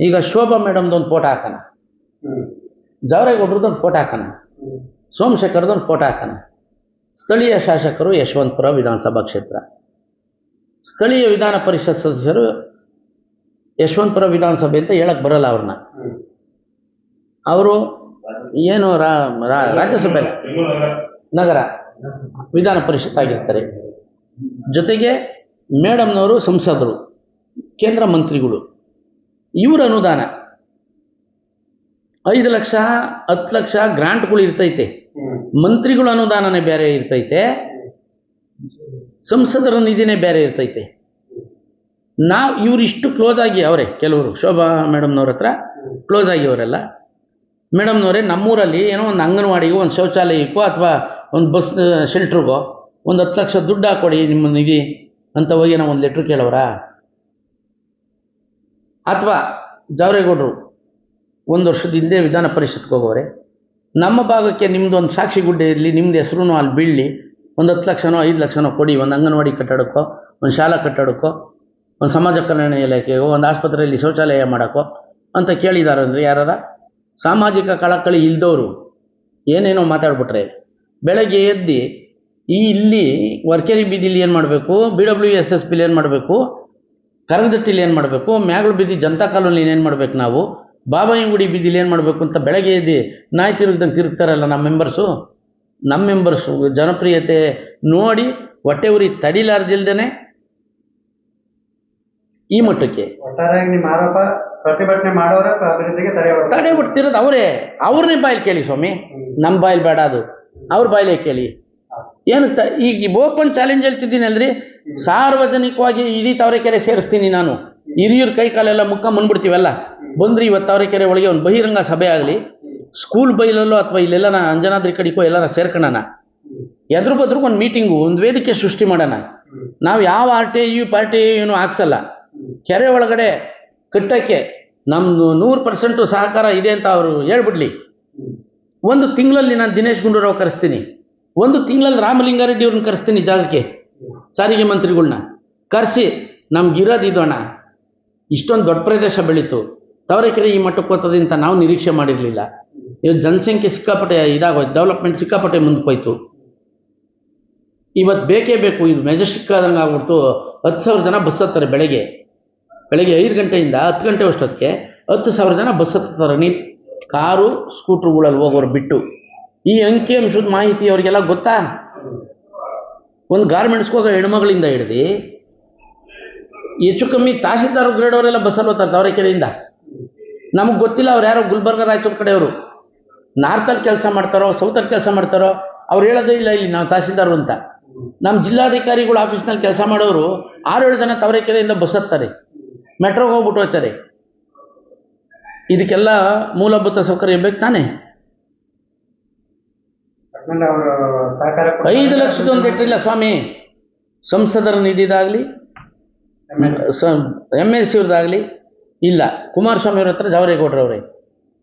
ಈಗ ಶೋಭಾ ಮೇಡಮ್ದು ಒಂದು ಫೋಟೋ ಹಾಕೋಣ. ಜವರೇಗೌಡ್ರದ್ದು ಫೋಟೋ ಹಾಕೋಣ. ಒಂದು ಫೋಟೋ ಹಾಕೋಣ. ಸ್ಥಳೀಯ ಶಾಸಕರು ಯಶವಂತಪುರ ವಿಧಾನಸಭಾ ಕ್ಷೇತ್ರ. ಸ್ಥಳೀಯ ವಿಧಾನ ಪರಿಷತ್ ಸದಸ್ಯರು ಯಶವಂತಪುರ ವಿಧಾನಸಭೆ ಅಂತ ಹೇಳಕ್ ಬರಲ್ಲ ಅವ್ರನ್ನ. ಅವರು ಏನು ರಾ- ರಾಜ್ಯಸಭೆ ನಗರ ವಿಧಾನ ಪರಿಷತ್ ಆಗಿರ್ತಾರೆ. ಜೊತೆಗೆ ಮೇಡಮ್ನವರು ಸಂಸದರು, ಕೇಂದ್ರ ಮಂತ್ರಿಗಳು. ಇವರ ಅನುದಾನ. ಐದು ಲಕ್ಷ ಹತ್ತು ಲಕ್ಷ ಗ್ರಾಂಟ್ಗಳು ಇರ್ತೈತೆ. ಮಂತ್ರಿಗಳ ಅನುದಾನನೇ ಬೇರೆ ಇರ್ತೈತೆ. ಸಂಸದರ ನಿಧಿನೇ ಬೇರೆ ಇರ್ತೈತೆ. ನಾವು ಇವ್ರು ಇಷ್ಟು ಕ್ಲೋಸ್ ಆಗಿ ಅವರೇ ಕೆಲವರು ಶೋಭಾ ಮೇಡಮ್ನವ್ರ ಹತ್ರ ಕ್ಲೋಸ್ ಆಗಿ ಅವರೆಲ್ಲ. ಮೇಡಮ್ನವರೇ ನಮ್ಮೂರಲ್ಲಿ ಏನೋ ಒಂದು ಅಂಗನವಾಡಿಗೋ ಒಂದು ಶೌಚಾಲಯಕ್ಕೋ ಅಥವಾ ಒಂದು ಬಸ್ ಶೆಲ್ಟ್ರಿಗೋ ಒಂದು ಹತ್ತು ಲಕ್ಷ ದುಡ್ಡು ಹಾಕೊಡಿ ನಿಮ್ಮ ನಿಧಿ ಅಂತ ಹೋಗಿ ನಾವು ಒಂದು ಲೆಟ್ರ್ ಕೇಳೋರಾ ಅಥವಾ ಜಾವರೇಗೌಡರು ಒಂದು ವರ್ಷದ ಹಿಂದೆ ವಿಧಾನ ಪರಿಷತ್ಗೆ ಹೋಗೋರೆ ನಮ್ಮ ಭಾಗಕ್ಕೆ ನಿಮ್ಮದು ಒಂದು ಸಾಕ್ಷಿ ಗುಡ್ಡೆ ಇರಲಿ ನಿಮ್ಮದು ಹೆಸ್ರೂ ಅಲ್ಲಿ ಬೀಳಲಿ, ಒಂದು ಹತ್ತು ಲಕ್ಷನೋ, ಐದು ಲಕ್ಷನೋ ಕೊಡಿ, ಒಂದು ಅಂಗನವಾಡಿ ಕಟ್ಟಡಕ್ಕೋ, ಒಂದು ಶಾಲಾ ಕಟ್ಟಡಕ್ಕೋ, ಒಂದು ಸಮಾಜ ಕಲ್ಯಾಣ ಇಲಾಖೆಗೋ, ಒಂದು ಆಸ್ಪತ್ರೆಯಲ್ಲಿ ಶೌಚಾಲಯ ಮಾಡೋಕ್ಕೋ ಅಂತ ಕೇಳಿದಾರೆ ಅಂದರೆ ಯಾರಾರ? ಸಾಮಾಜಿಕ ಕಳಕಳಿ ಇಲ್ದವರು ಏನೇನೋ ಮಾತಾಡ್ಬಿಟ್ರೆ, ಬೆಳಗ್ಗೆ ಎದ್ದು ಈ ಇಲ್ಲಿ ವರ್ಕೇರಿ ಬೀದಿಲಿ ಏನು ಮಾಡಬೇಕು ಬಿ ಡಬ್ಲ್ಯೂ ಎಸ್ ಎಸ್ ಪಿಲಿ ಏನು ಮಾಡಬೇಕು ಕರಗದಟ್ಟಿಲಿ ಏನು ಮಾಡಬೇಕು? ಮ್ಯಾಗಳು ಬೀದಿ ಜನತಾ ಕಾಲೋನಿ ಏನು ಮಾಡಬೇಕು ನಾವು? ಬಾಬಾಯಂಗುಡಿ ಬೀದಿಲಿ ಏನು ಮಾಡಬೇಕು ಅಂತ ಬೆಳಗ್ಗೆ ಎದ್ದು ನಾಯಿ ತಿರುಗ್ದಂಗೆ ತಿರುಗ್ತಾರಲ್ಲ ನಮ್ಮ ಮೆಂಬರ್ಸು ನಮ್ಮ ಮೆಂಬರ್ಸು ಜನಪ್ರಿಯತೆ ನೋಡಿ ಹೊಟ್ಟೆ ಉರಿ ತಡಿಲಾರ್ದಿಲ್ದೇ ಈ ಮಟ್ಟಕ್ಕೆ. ಒಟ್ಟಾರೆಯಾಗಿ ನಿಮ್ಮ ಆರೋಪ ಪ್ರತಿಭಟನೆ ಮಾಡೋರ ಅಭಿವೃದ್ಧಿಗೆ ತಡೆ ಬಿಡ್ತಿರೋದು ಅವರೇ. ಅವ್ರನ್ನೇ ಬಾಯಲ್ಲಿ ಕೇಳಿ ಸ್ವಾಮಿ. ನಮ್ಮ ಬಾಯಲ್ಲಿ ಬೇಡ ಅದು. ಅವ್ರ ಬಾಯಿಲೇ ಕೇಳಿ. ಏನು ಈಗ ಓಪನ್ ಚಾಲೆಂಜ್ ಹೇಳ್ತಿದ್ದೀನಿ ಅಲ್ರಿ? ಸಾರ್ವಜನಿಕವಾಗಿ ಇಡೀ ತಾವರೆಕೆರೆ ಸೇರಿಸ್ತೀನಿ ನಾನು. ಹಿರಿಯರ ಕೈ ಕಾಲೆಲ್ಲ ಮುಕ್ಕ ಬಂದ್ಬಿಡ್ತೀವಲ್ಲ ಬಂದ್ರಿ ಇವತ್ತು ತಾವರೆಕೆರೆ ಒಳಗೆ ಒಂದು ಬಹಿರಂಗ ಸಭೆ ಆಗಲಿ, ಸ್ಕೂಲ್ ಬೈಲಲ್ಲೋ ಅಥವಾ ಇಲ್ಲೆಲ್ಲ ನಾ ಅಂಜನಾದ್ರಿ ಕಡಿಕೋ ಎಲ್ಲರ ಸೇರ್ಕೊಳ್ಳೋಣ ಎದ್ರ ಬದ್ರಿಗೆ ಒಂದು ಮೀಟಿಂಗು, ಒಂದು ವೇದಿಕೆ ಸೃಷ್ಟಿ ಮಾಡೋಣ. ನಾವು ಯಾವ ಆರ್ಟಿ ಈ ಪಾರ್ಟಿ ಏನು ಹಾಕ್ಸಲ್ಲ. ಕೆರೆ ಒಳಗಡೆ ಕಟ್ಟಕ್ಕೆ ನಮ್ಮದು ನೂರು ಪರ್ಸೆಂಟು ಸಹಕಾರ ಇದೆ ಅಂತ ಅವರು ಹೇಳ್ಬಿಡ್ಲಿ. ಒಂದು ತಿಂಗಳಲ್ಲಿ ನಾನು ದಿನೇಶ್ ಗುಂಡೂರಾವ್ ಕರೆಸ್ತೀನಿ. ಒಂದು ತಿಂಗಳಲ್ಲಿ ರಾಮಲಿಂಗಾರೆಡ್ಡಿ ಅವ್ರನ್ನ ಕರೆಸ್ತೀನಿ ಜಾಗಕ್ಕೆ. ಸಾರಿಗೆ ಮಂತ್ರಿಗಳ್ನ ಕರೆಸಿ ನಮ್ಗೆ ಇರೋದು ಇದು ಅಣ್ಣ ಇಷ್ಟೊಂದು ದೊಡ್ಡ ಪ್ರದೇಶ ಬೆಳೀತು. ತಾವರೆಕೆರೆ ಈ ಮಟ್ಟಕ್ಕೆ ಹೋಗ್ತದೆ ಅಂತ ನಾವು ನಿರೀಕ್ಷೆ ಮಾಡಿರಲಿಲ್ಲ. ಇವತ್ತು ಜನಸಂಖ್ಯೆ ಸಿಕ್ಕಾಪಟ್ಟೆ ಇದಾಗೋಯ್ತು ಡೆವಲಪ್ಮೆಂಟ್ ಸಿಕ್ಕಾಪಟ್ಟೆ ಮುಂದೆ ಹೋಯ್ತು. ಇವತ್ತು ಬೇಕೇ ಬೇಕು, ಇದು ಮೆಜೆಸ್ಟಿಕ್ ಆದಂಗೆ ಆಗ್ಬಿಡ್ತು. ಹತ್ತು ಸಾವಿರ ಜನ ಬಸ್ ಹತ್ತಾರೆ ಬೆಳಗ್ಗೆ. ಬೆಳಗ್ಗೆ ಐದು ಗಂಟೆಯಿಂದ ಹತ್ತು ಗಂಟೆ ಅಷ್ಟೊತ್ತಿಗೆ ಹತ್ತು ಸಾವಿರ ಜನ ಬಸ್ ಹತ್ತಾರೆ. ನೀ ಕಾರು ಸ್ಕೂಟ್ರುಗಳಲ್ಲಿ ಹೋಗೋರು ಬಿಟ್ಟು. ಈ ಅಂಕಿ, ಅಂಶದ ಮಾಹಿತಿ ಅವರಿಗೆಲ್ಲ ಗೊತ್ತಾ? ಒಂದು ಗಾರ್ಮೆಂಟ್ಸ್ಗೆ ಹೋಗೋ ಹೆಣ್ಮಗಳಿಂದ ಹಿಡ್ದು, ಹೆಚ್ಚು ಕಮ್ಮಿ ತಹಸೀಲ್ದಾರ್ ಗ್ರೇಡ್ ಅವರೆಲ್ಲ ಬಸ್ಸಲ್ಲಿ ಹೋಗ್ತಾರೆ ಕಡೆಯಿಂದ ನಮಗೆ ಗೊತ್ತಿಲ್ಲ ಅವ್ರು ಯಾರೋ ಗುಲ್ಬರ್ಗ ರಾಯಚೂರು ಕಡೆಯವರು. ನಾರ್ತಲ್ಲಿ ಕೆಲಸ ಮಾಡ್ತಾರೋ ಸೌತಲ್ಲಿ ಕೆಲಸ ಮಾಡ್ತಾರೋ, ಅವ್ರು ಹೇಳೋದೇ ಇಲ್ಲ ಇಲ್ಲಿ ನಾವು ತಹಸೀಲ್ದಾರು ಅಂತ. ನಮ್ಮ ಜಿಲ್ಲಾಧಿಕಾರಿಗಳು ಆಫೀಸ್ನಲ್ಲಿ ಕೆಲಸ ಮಾಡೋರು ಆರು ಏಳು ಜನ ತವರೆಕೆರೆಯಿಂದ ಬಸ್ ಹತ್ತಾರೆ ಮೆಟ್ರೋಗೆ ಹೋಗ್ಬಿಟ್ಟು ಹೋಗ್ತಾರೆ. ಇದಕ್ಕೆಲ್ಲ ಮೂಲಭೂತ ಸೌಕರ್ಯ ಬೇಕು ತಾನೇ ಒಟ್ನಲ್ಲಿ ಅವರು ಸಹಕಾರ ಕೊಡ್ತಾರೆ. ಐದು ಲಕ್ಷದ ಒಂದು ಇಟ್ಟಿಲ್ಲ ಸ್ವಾಮಿ. ಸಂಸದರ ನಿಧಿದಾಗಲಿ ಎಂ ಎಲ್ ಸಿ ಅವ್ರದ್ದಾಗಲಿ ಇಲ್ಲ. ಕುಮಾರಸ್ವಾಮಿ ಅವ್ರ ಹತ್ರ ಜಾವರೇಗೌಡ್ರವ್ರೆ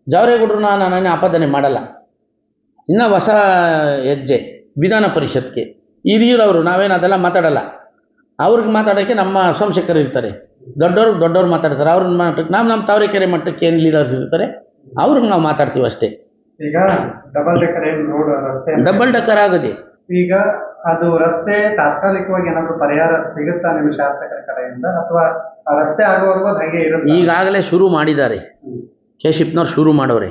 ಜಾವರೇಗೌಡ್ರನ್ನ ನಾನು ಆಪಾದನೆ ಮಾಡಲ್ಲ. ಇನ್ನು ಹೊಸ ಹೆಜ್ಜೆ ವಿಧಾನ ಪರಿಷತ್ಗೆ. ಹಿರಿಯರವರು ನಾವೇನು ಅದೆಲ್ಲ ಮಾತಾಡಲ್ಲ. ಅವ್ರಿಗೆ ಮಾತಾಡೋಕ್ಕೆ ನಮ್ಮ ಸಂಶಕರು ಇರ್ತಾರೆ. ದೊಡ್ಡವ್ರು ದೊಡ್ಡವ್ರು ಮಾತಾಡ್ತಾರೆ. ಅವ್ರನ್ನ ಮಟ್ಟಕ್ಕೆ ನಾವು ನಮ್ಮ ತಾವರೆಕೆರೆ ಮಟ್ಟಕ್ಕೆ ಏನು ಲೀಡರ್ಸ್ ಇರ್ತಾರೆ ಅವ್ರಿಗೆ ನಾವು ಮಾತಾಡ್ತೀವಿ ಅಷ್ಟೇ. ಈಗ ಡಬಲ್ ಡೆಕ್ಕರ್ ಏನ್ ರೋಡ್ ರಸ್ತೆ ಡಬಲ್ ಡಕ್ಕರ್ ಆಗದೆ? ಈಗ ಅದು ರಸ್ತೆ ತಾತ್ಕಾಲಿಕವಾಗಿ ಏನಾದ್ರು ಪರಿಹಾರ ಸಿಗುತ್ತಾ ನಿಮ್ಮ ಶಾಸಕರ ಕಡೆಯಿಂದ? ಅಥವಾ ಆ ರಸ್ತೆ ಆಗುವವರೆಗೂ ಅದು ಹಾಗೆ ಇರುತ್ತೆ? ಈಗಾಗಲೇ ಶುರು ಮಾಡಿದ್ದಾರೆ. ಕೇಶಿಪ್ನವ್ರು ಶುರು ಮಾಡೋರೆ.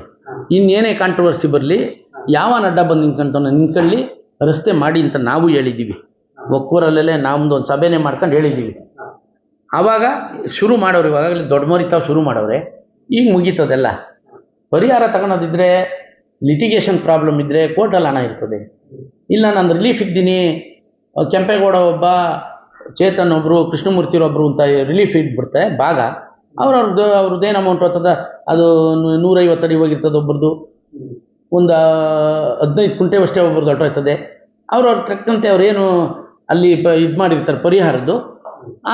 ಇನ್ನೇನೇ ಕಾಂಟ್ರವರ್ಸಿ ಬರಲಿ ಯಾವ ನಡ್ಡ ಬಂದು ನಿಂತ್ಕೊಂತಾನೆ ನಿಂತ್ಕೊಳ್ಳಿ ರಸ್ತೆ ಮಾಡಿ ಅಂತ ನಾವು ಹೇಳಿದ್ದೀವಿ ಒಕ್ಕೂರಲ್ಲೇ ನಮ್ದು ಒಂದು ಸಭೆನೇ ಮಾಡ್ಕೊಂಡು ಹೇಳಿದ್ದೀವಿ ಆವಾಗ ಶುರು ಮಾಡೋರು ಇವಾಗಲೇ ದೊಡ್ಡ ಮರಿ ತಾವು ಶುರು ಮಾಡೋರೆ. ಈಗ ಮುಗೀತದೆಲ್ಲ. ಪರಿಹಾರ ತಗೊಳೋದಿದ್ರೆ ಲಿಟಿಗೇಷನ್ ಪ್ರಾಬ್ಲಮ್ ಇದ್ದರೆ ಕೋರ್ಟಲ್ಲಿ ಹಣ ಇರ್ತದೆ. ಇಲ್ಲ, ನಾನು ರಿಲೀಫ್ ಇದ್ದೀನಿ. ಕೆಂಪೇಗೌಡ ಒಬ್ಬ, ಚೇತನ್ ಒಬ್ಬರು ಕೃಷ್ಣಮೂರ್ತಿರೊಬ್ಬರು ಅಂತ ರಿಲೀಫ್ ಇದ್ಬಿಡ್ತಾರೆ ಭಾಗ. ಅವ್ರವ್ರದ್ದು, ಅವ್ರದ್ದು ಏನು ಅಮೌಂಟ್ ಹೋಗ್ತದ ಅದು ನೂರೈವತ್ತು ಅಡಿ ಹೋಗಿರ್ತದೆ ಒಬ್ರದ್ದು. ಒಂದು ಹದಿನೈದು ಕುಂಟೆ ಅಷ್ಟೇ ಒಬ್ರದ್ದು ಅವ್ರು ಅವ್ರವ್ರ ತಕ್ಕಂತೆ ಅವ್ರೇನು ಅಲ್ಲಿ ಪ ಇದು ಮಾಡಿರ್ತಾರೆ, ಪರಿಹಾರದ್ದು.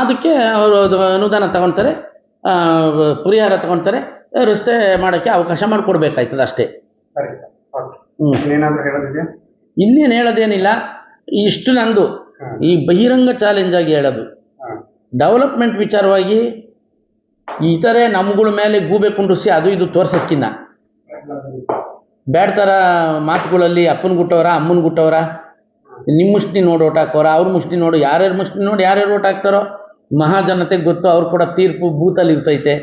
ಅದಕ್ಕೆ ಅವರು ಅನುದಾನ ತಗೊತಾರೆ. ಪರಿಹಾರ ತಗೊತಾರೆ. ರಸ್ತೆ ಮಾಡೋಕ್ಕೆ ಅವಕಾಶ ಮಾಡಿಕೊಡ್ಬೇಕಾಯ್ತದೆ ಅಷ್ಟೇ. ಸರಿ ಓಕೆ. ಇನ್ನೇನು ಹೇಳೋದೇನಿಲ್ಲ. ಇಷ್ಟು ನಂದು. ಈ ಬಹಿರಂಗ ಚಾಲೆಂಜ್ ಆಗಿ ಹೇಳೋದು. ಡೆವಲಪ್ಮೆಂಟ್ ವಿಚಾರವಾಗಿ ಇತರೆ ನಮ್ಗಳ ಮೇಲೆ ಗೂಬೆ ಕುಂಡ್ರಿಸಿ ಅದು ಇದು ತೋರ್ಸೋಕ್ಕಿನ್ನ ಬ್ಯಾಡ್ ಥರ ಮಾತುಗಳಲ್ಲಿ ಅಪ್ಪನ ಗುಟ್ಟವರ ಅಮ್ಮನ ಗುಟ್ಟವರ ನಿಮ್ಮ ಮುಷ್ಟಿ ನೋಡಿ ಓಟ್ ಹಾಕೋರ ಅವ್ರ ಮುಷ್ಟಿ ನೋಡು ಯಾರ್ಯಾರ ಮುಷ್ಟಿ ನೋಡಿ ಯಾರ್ಯಾರು ಓಟ್ ಹಾಕ್ತಾರೋ ಮಹಾಜನತೆಗೆ ಗೊತ್ತು ಅವ್ರು ಕೂಡ ತೀರ್ಪು ಭೂತಲ್ಲಿ ಇರ್ತೈತೆ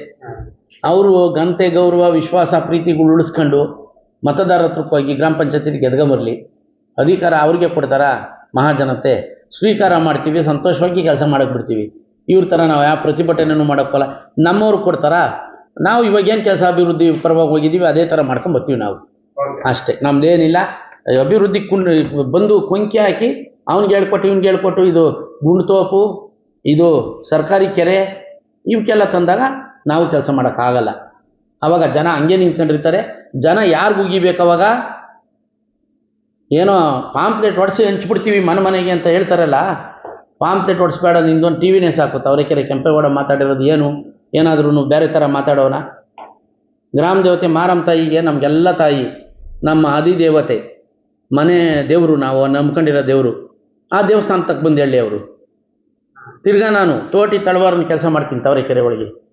ಅವರು ಗಂತೆ ಗೌರವ ವಿಶ್ವಾಸ ಪ್ರೀತಿಗಳು ಉಳಿಸ್ಕೊಂಡು ಮತದಾರರ ಹತ್ರಕ್ಕೆ ಹೋಗಿ ಗ್ರಾಮ ಪಂಚಾಯತಿಗೆ ಗೆದ್ಕೊಂಬರ್ಲಿ ಅಧಿಕಾರ ಅವ್ರಿಗೆ ಕೊಡ್ತಾರ, ಮಹಾಜನತೆ. ಸ್ವೀಕಾರ ಮಾಡ್ತೀವಿ, ಸಂತೋಷವಾಗಿ ಕೆಲಸ ಮಾಡಕ್ಕೆ ಬಿಡ್ತೀವಿ. ಇವ್ರ ಥರ ನಾವು ಯಾವ ಪ್ರತಿಭಟನೆಯೂ ಮಾಡೋಕ್ಕಲ್ಲ ನಮ್ಮವ್ರು ಕೊಡ್ತಾರಾ, ನಾವು ಇವಾಗ ಏನು ಕೆಲಸ ಅಭಿವೃದ್ಧಿ ಪರವಾಗಿ ಹೋಗಿದ್ದೀವಿ ಅದೇ ಥರ ಮಾಡ್ಕೊಂಡು ಬರ್ತೀವಿ ನಾವು. ಅಷ್ಟೇ ನಮ್ದೇನಿಲ್ಲ ಅಭಿವೃದ್ಧಿ ಕುಂಡ್ ಬಂದು ಕೊಂಕಿ ಹಾಕಿ, ಅವ್ನಿಗೆ ಹೇಳ್ಕೊಟ್ಟು, ಇವ್ನಿಗೆ ಹೇಳ್ಕೊಟ್ಟು, ಇದು ಗುಂಡ್ತೋಪು ಇದು ಸರ್ಕಾರಿ ಕೆರೆ ಇವಕ್ಕೆಲ್ಲ ತಂದಾಗ ನಾವು ಕೆಲಸ ಮಾಡೋಕ್ಕಾಗಲ್ಲ ಅವಾಗ ಜನ ಹಂಗೆ ನಿಂತ್ಕೊಂಡಿರ್ತಾರೆ. ಜನ ಯಾರು ಉಗಿಬೇಕು ಅವಾಗ? ಏನೋ ಪಾಂಪ್ಲೆಟ್ ಹೊಡೆಸಿ ಹಂಚ್ಬಿಡ್ತೀವಿ ಮನೆ ಮನೆಗೆ ಅಂತ ಹೇಳ್ತಾರಲ್ಲ? ಪಾಂಪ್ಲೆಟ್ ಹೊಡಿಸ್ಬೇಡ ನಿಂದೊಂದು ಟಿ ವಿನೇ ಸಾಕು. ತವರೆಕೆರೆ ಕೆಂಪೇಗೌಡ ಮಾತಾಡಿರೋದು ಏನು? ಏನಾದ್ರೂ ಬೇರೆ ಥರ ಮಾತಾಡೋಣ ಗ್ರಾಮ ದೇವತೆ ಮಾರಮ್ಮ ತಾಯಿಗೆ ನಮಗೆಲ್ಲ ತಾಯಿ, ನಮ್ಮ ಅಧಿದೇವತೆ ಮನೆ ದೇವರು ನಾವು, ನಂಬ್ಕೊಂಡಿರೋ ದೇವರು. ಆ ದೇವಸ್ಥಾನ ತಕ್ಕ ಬಂದು ಹೇಳಿ ಅವರು. ತಿರ್ಗಾ ನಾನು ತೋಟಿ ತಳವಾರನ ಕೆಲಸ ಮಾಡ್ತೀನಿ ತವರೆಕೆರೆ ಒಳಗೆ.